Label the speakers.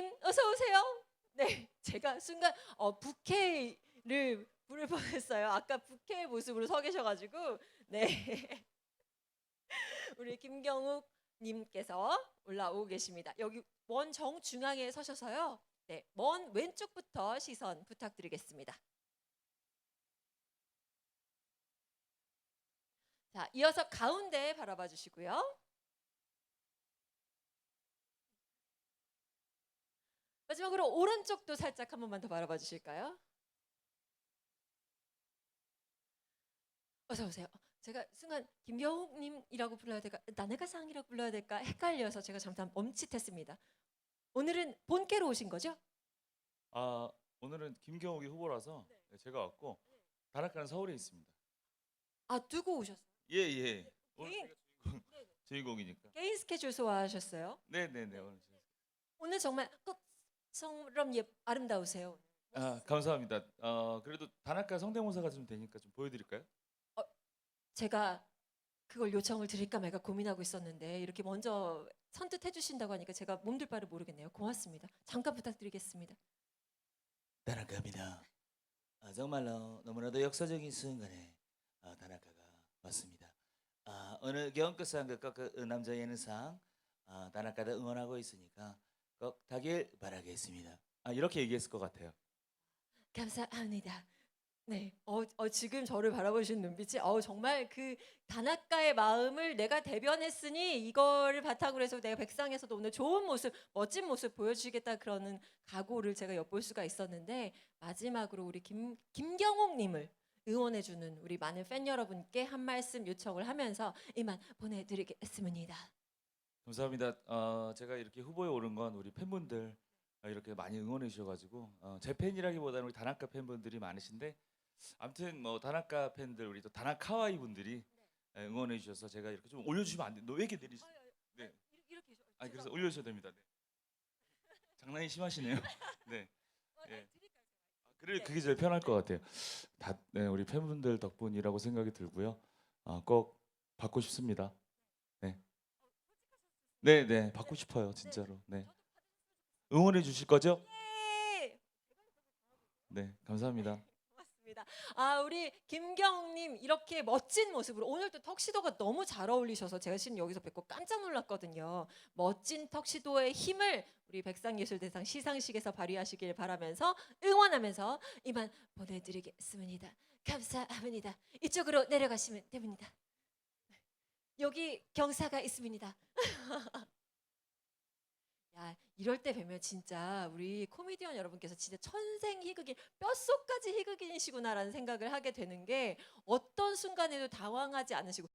Speaker 1: 김경욱님 어서 오세요. 네, 제가 순간 어, 부케를 부를 뻔했어요. 아까 부케의 모습으로 서 계셔가지고 네, 우리 김경욱 님께서 올라오고 계십니다. 여기 먼 정중앙에 서셔서요. 네, 먼 왼쪽부터 시선 부탁드리겠습니다. 자, 이어서 가운데 바라봐 주시고요. 마지막으로 오른쪽도 살짝 한 번만 더 바라봐 주실까요? 어서 오세요. 제가 순간 김경욱님이라고 불러야 될까, 나네가상이라고 불러야 될까 헷갈려서 제가 잠깐 멈칫했습니다. 오늘은 본캐로 오신 거죠?
Speaker 2: 아 오늘은 김경욱이 후보라서 네, 제가 왔고 다락가는 서울에 있습니다.
Speaker 1: 아 두고 오셨어요?
Speaker 2: 예예. 오늘
Speaker 1: 개인-
Speaker 2: 제가 주인공, 주인공이니까.
Speaker 1: 개인 스케줄 소화하셨어요?
Speaker 2: 네네네 오늘.
Speaker 1: 오늘 정말 꽃 처럼 예 아름다우세요.
Speaker 2: 아 감사합니다. 어 그래도 다락가 성대모사가 좀 되니까 좀 보여드릴까요?
Speaker 1: 제가 그걸 요청을 드릴까 말까 고민하고 있었는데 이렇게 먼저 선뜻 해 주신다고 하니까 제가 몸둘 바를 모르겠네요. 고맙습니다. 잠깐 부탁드리겠습니다.
Speaker 3: 다나카입니다. 아, 정말로 너무나도 역사적인 순간에 아, 다나카가 왔습니다. 아, 어느 경급상 그, 남자 예능상 아, 다나카를 응원하고 있으니까 꼭 타길 바라겠습니다.
Speaker 2: 아 이렇게 얘기했을 것 같아요.
Speaker 1: 감사합니다. 네, 어, 어, 지금 저를 바라보시는 눈빛이 어, 정말 그 단학가의 마음을 내가 대변했으니 이거를 바탕으로 해서 내가 백상에서도 오늘 좋은 모습, 멋진 모습 보여주겠다 그러는 각오를 제가 엿볼 수가 있었는데 마지막으로 우리 김 김경옥님을 응원해주는 우리 많은 팬 여러분께 한 말씀 요청을 하면서 이만 보내드리겠습니다.
Speaker 2: 감사합니다. 어, 제가 이렇게 후보에 오른 건 우리 팬분들 어, 이렇게 많이 응원해 주셔가지고 어, 제 팬이라기보다는 우리 다나카 팬분들이 많으신데 아무튼 뭐 다나카 팬들 우리 또 다나카와이 분들이 예, 응원해 주셔서 제가 이렇게 좀 올려주시면 안 돼. 너왜 이렇게 내리시? 네.
Speaker 1: 이렇게
Speaker 2: 아 그래서 올려주셔야 됩니다. 네. 장난이 심하시네요. 네. 예. 아, 그래 그게 제일 편할 것 같아요. 다 네, 우리 팬분들 덕분이라고 생각이 들고요. 아, 꼭 받고 싶습니다. 네. 네, 네, 받고 싶어요, 진짜로. 네. 응원해 주실 거죠?
Speaker 1: 네.
Speaker 2: 네, 감사합니다.
Speaker 1: 고맙습니다. 아 우리 김경욱님 이렇게 멋진 모습으로 오늘도 턱시도가 너무 잘 어울리셔서 제가 지금 여기서 뵙고 깜짝 놀랐거든요. 멋진 턱시도의 힘을 우리 백상예술대상 시상식에서 발휘하시길 바라면서 응원하면서 이만 보내드리겠습니다. 감사합니다. 이쪽으로 내려가시면 됩니다. 여기 경사가 있습니다. 야 이럴 때 뵈면 진짜 우리 코미디언 여러분께서 진짜 천생 희극인 뼛속까지 희극인이시구나라는 생각을 하게 되는 게 어떤 순간에도 당황하지 않으시고